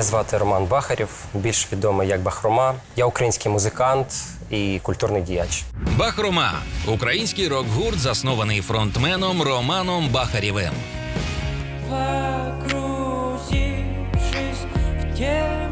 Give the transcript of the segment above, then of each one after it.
Мене звати Роман Бахарєв, більш відомий як Бахрома. Я український музикант і культурний діяч. Бахрома український рок-гурт, заснований фронтменом Романом Бахарєвим. Погрузившись в темноту,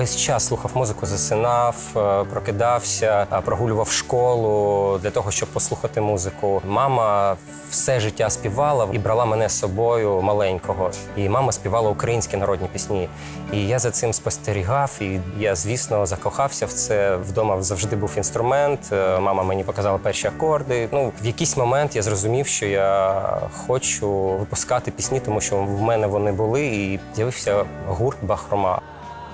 Весь час слухав музику, засинав, е, прокидався, е, прогулював школу для того, щоб послухати музику. Мама все життя співала і брала мене з собою маленького. І мама співала українські народні пісні. І я за цим спостерігав. І я, звісно, закохався в це. Вдома завжди був інструмент. Е, Мама мені показала перші акорди. Ну, в якийсь момент я зрозумів, що я хочу випускати пісні, тому що в мене вони були, і з'явився гурт Бахрома.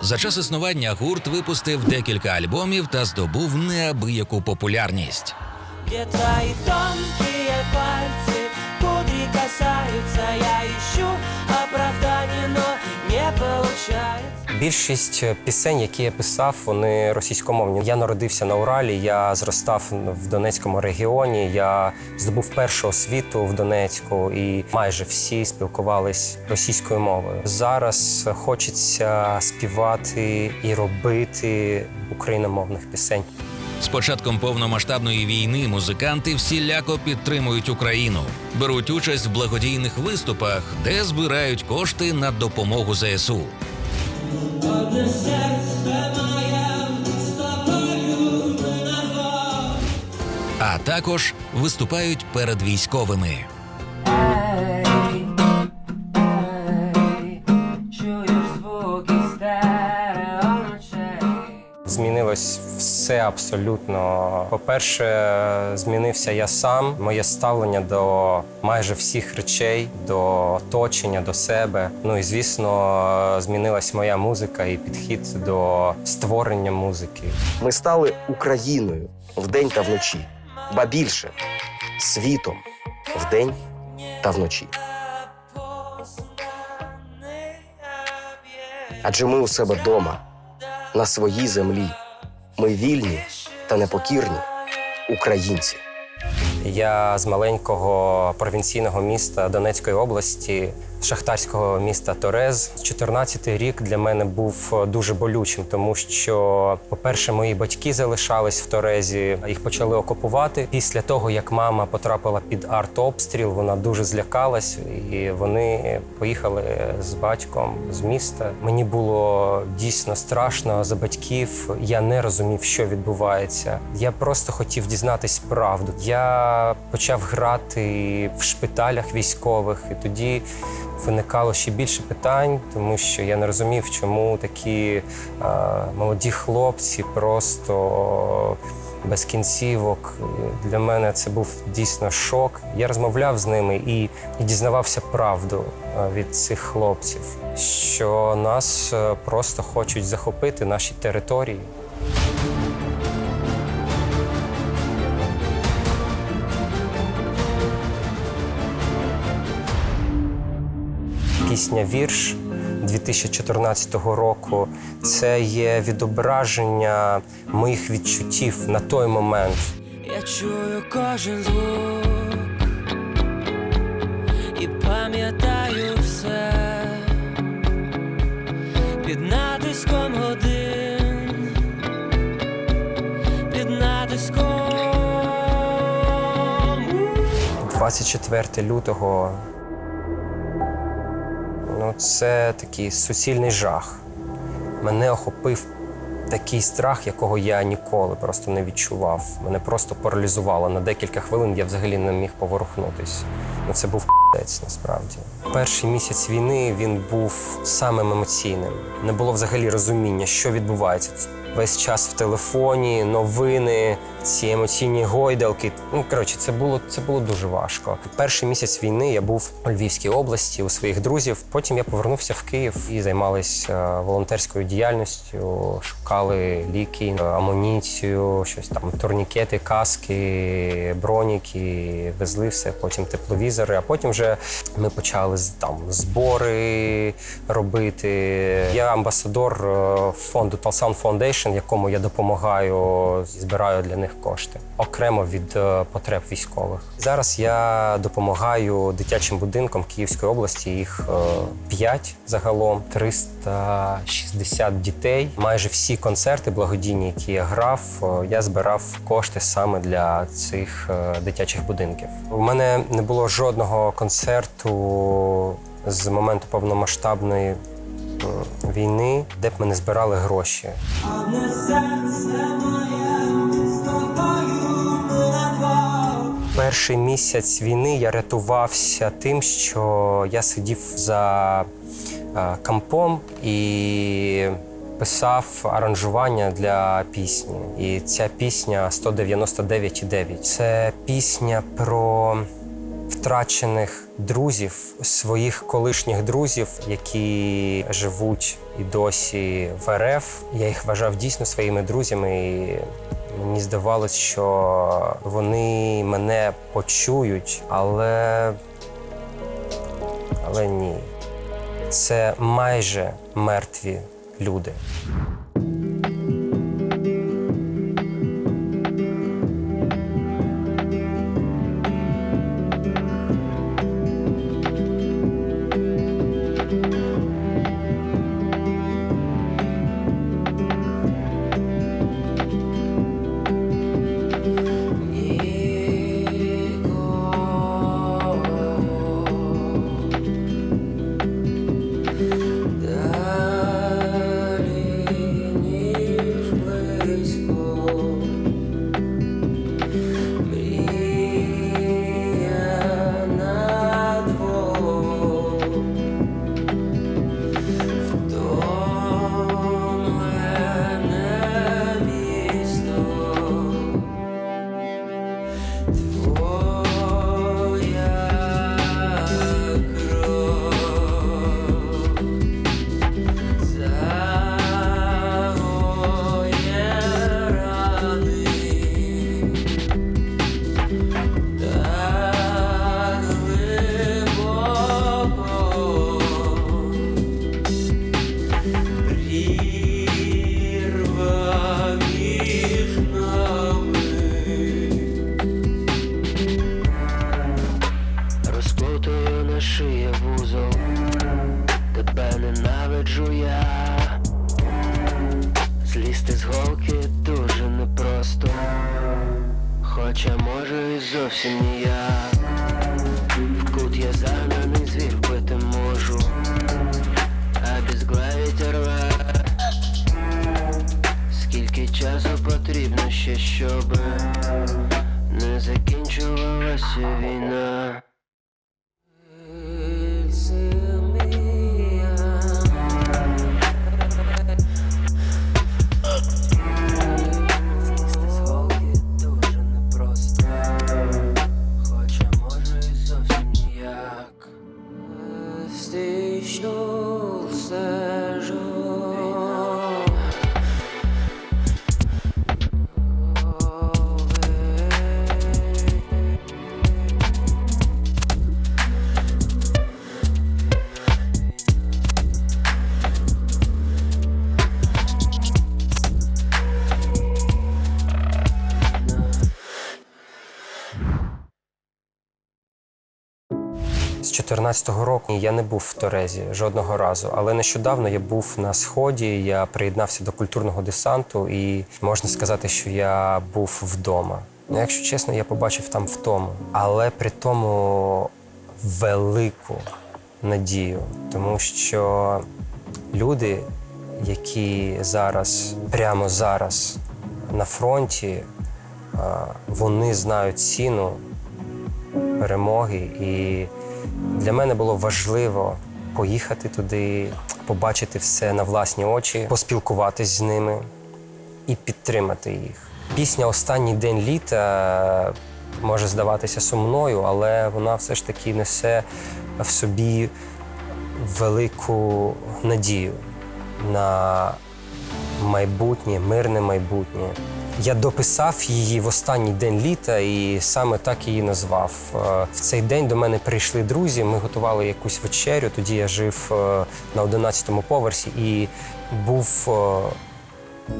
За час існування гурт випустив декілька альбомів та здобув неабияку популярність. Где твои тонкие пальцы, кудри касаются, я ищу получается. Більшість пісень, які я писав, вони російськомовні. Я народився на Уралі, я зростав в Донецькому регіоні. Я здобув першу освіту в Донецьку, і майже всі спілкувались російською мовою. Зараз хочеться співати і робити україномовних пісень. З початком повномасштабної війни музиканти всіляко підтримують Україну, беруть участь в благодійних виступах, де збирають кошти на допомогу ЗСУ. А також виступають перед військовими. Змінилось все абсолютно. По-перше, змінився я сам, моє ставлення до майже всіх речей, до оточення, до себе. Ну і звісно, змінилась моя музика і підхід до створення музики. Ми стали Україною вдень та вночі, ба більше світом вдень та вночі. Адже ми у себе вдома, на своїй землі. Ми вільні та непокірні українці. Я з маленького провінційного міста Донецької області, шахтарського міста Торез. 14-й рік для мене був дуже болючим, тому що, по-перше, мої батьки залишались в Торезі, їх почали окупувати. Після того, як мама потрапила під артобстріл, вона дуже злякалась, і вони поїхали з батьком з міста. Мені було дійсно страшно за батьків. Я не розумів, що відбувається. Я просто хотів дізнатись правду. Я почав грати в шпиталях військових, і тоді виникало ще більше питань, тому що я не розумів, чому такі е, молоді хлопці просто без кінцівок. Для мене це був дійсно шок. Я розмовляв з ними і, і дізнавався правду від цих хлопців, що нас е, просто хочуть захопити наші території. Пісня Вірш 2014 року це є відображення моїх відчуттів на той момент. Я чую кожен звук і пам'ятаю все під натиском годин, під натиском. 24 лютого це такий суцільний жах. Мене охопив такий страх, якого я ніколи просто не відчував. Мене просто паралізувало. На декілька хвилин я взагалі не міг поворухнутись. Ну, це був п***ець насправді. Перший місяць війни він був самим емоційним. Не було взагалі розуміння, що відбувається. Весь час в телефоні, новини, ці емоційні гойдалки. Ну коротше, це було це було дуже важко. Перший місяць війни я був у Львівській області у своїх друзів. Потім я повернувся в Київ і займалися волонтерською діяльністю. Шукали ліки, амуніцію, щось там, турнікети, каски, броніки, везли все. Потім тепловізори. А потім вже ми почали там збори робити. Я амбасадор е, фонду Талсан Foundation, якому я допомагаю, збираю для них кошти окремо від е, потреб військових. Зараз я допомагаю дитячим будинкам Київської області. Їх е, п'ять загалом, 360 дітей. Майже всі концерти благодійні, які я грав, е, я збирав кошти саме для цих дитячих будинків. У мене не було жодного концерту з моменту повномасштабної війни, де б ми не збирали гроші. Перший місяць війни я рятувався тим, що я сидів за е, компом і писав аранжування для пісні. І ця пісня 199,9. Це пісня про втрачених друзів, своїх колишніх друзів, які живуть і досі в РФ. Я їх вважав дійсно своїми друзями. І Мені здавалось, що вони мене почують, але, але ні. Це майже мертві люди. Потрібно ще, щоб не закінчувалася війна. Злізти з З 14-го року я не був в Торезі жодного разу, але нещодавно я був на сході. Я приєднався до культурного десанту, і можна сказати, що я був вдома. Ну, якщо чесно, я побачив там втому, але при тому велику надію, тому що люди, які зараз, прямо зараз на фронті, вони знають ціну перемоги. І для мене було важливо поїхати туди, побачити все на власні очі, поспілкуватись з ними і підтримати їх. Пісня Останній день літа може здаватися сумною, але вона все ж таки несе в собі велику надію на майбутнє, мирне майбутнє. Я дописав її в останній день літа і саме так її назвав. Е, В цей день до мене прийшли друзі. Ми готували якусь вечерю. Тоді я жив е, на 11-му поверсі і був е,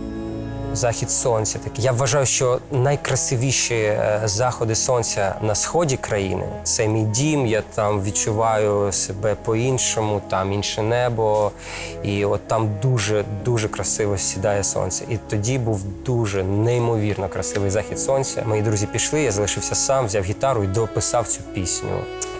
захід сонця. Так я вважаю, що найкрасивіші е, заходи сонця на сході країни це мій дім. Я там відчуваю себе по-іншому, там інше небо. І от там дуже дуже красиво сідає сонце. І тоді був дуже неймовірно красивий захід сонця. Мої друзі пішли, я залишився сам, взяв гітару і дописав цю пісню.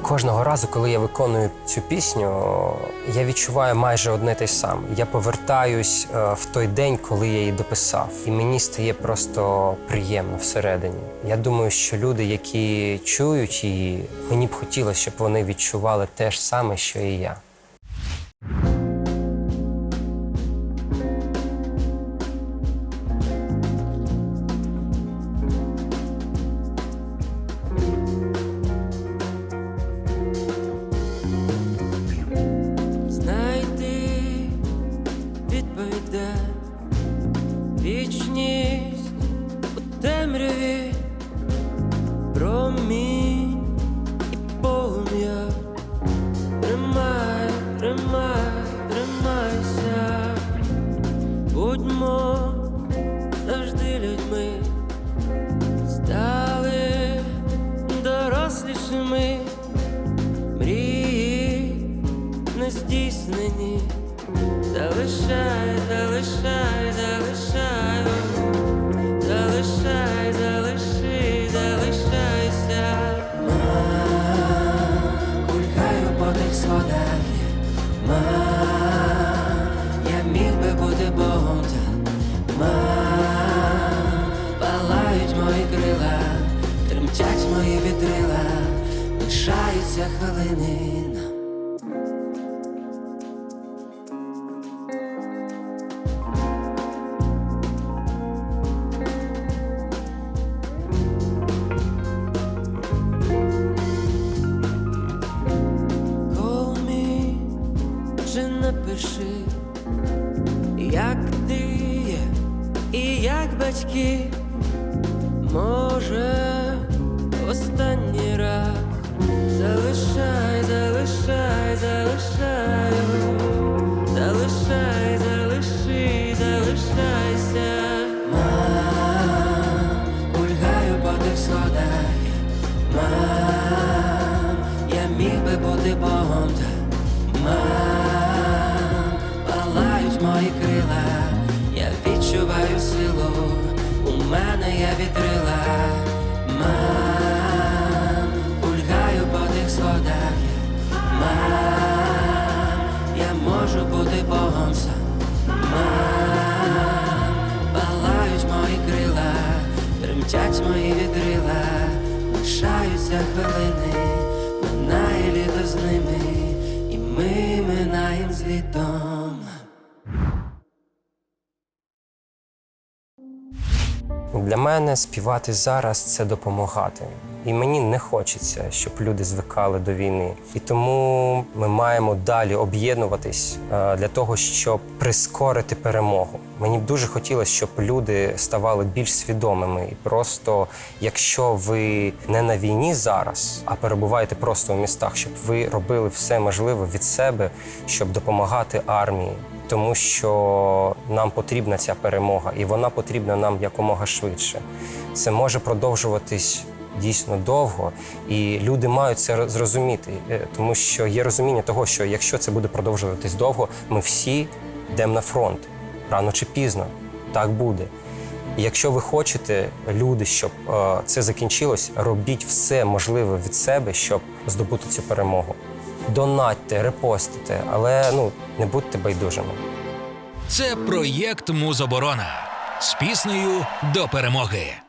Кожного разу, коли я виконую цю пісню, я відчуваю майже одне те саме. Я повертаюсь е, в той день, коли я її дописав, і мені стає просто приємно всередині. Я думаю, що люди, які чують її, мені б хотілося, щоб вони відчували те ж саме, що і я. Будьмо завжди людьми, стали дорослішими, мрії не здійснені. Залишай, залишай, залишай, залишай, залиши, залишайся. Мам, кульгаю по тих сходах. Мам, мої вітрила, лишаються хвилини. Чи напиши, як ти і як батьки, може, бути Богом сам, палають мої крила, тремтять мої вітрила, лишаються хвилини, минає літо з ними, і ми минаєм з літом. Для мене співати зараз це допомагати. І мені не хочеться, щоб люди звикали до війни. І тому ми маємо далі об'єднуватись е, для того, щоб прискорити перемогу. Мені б дуже хотілося, щоб люди ставали більш свідомими. І просто, якщо ви не на війні зараз, а перебуваєте просто у містах, щоб ви робили все можливе від себе, щоб допомагати армії тому що нам потрібна ця перемога, і вона потрібна нам якомога швидше. Це може продовжуватись дійсно довго, і люди мають це зрозуміти, е, тому що є розуміння того, що якщо це буде продовжуватись довго, ми всі йдемо на фронт рано чи пізно. Так буде. І якщо ви хочете, люди, щоб е, це закінчилось, робіть все можливе від себе, щоб здобути цю перемогу. Донатьте, репостите, але ну не будьте байдужими. Це проєкт Музоборона з піснею до перемоги.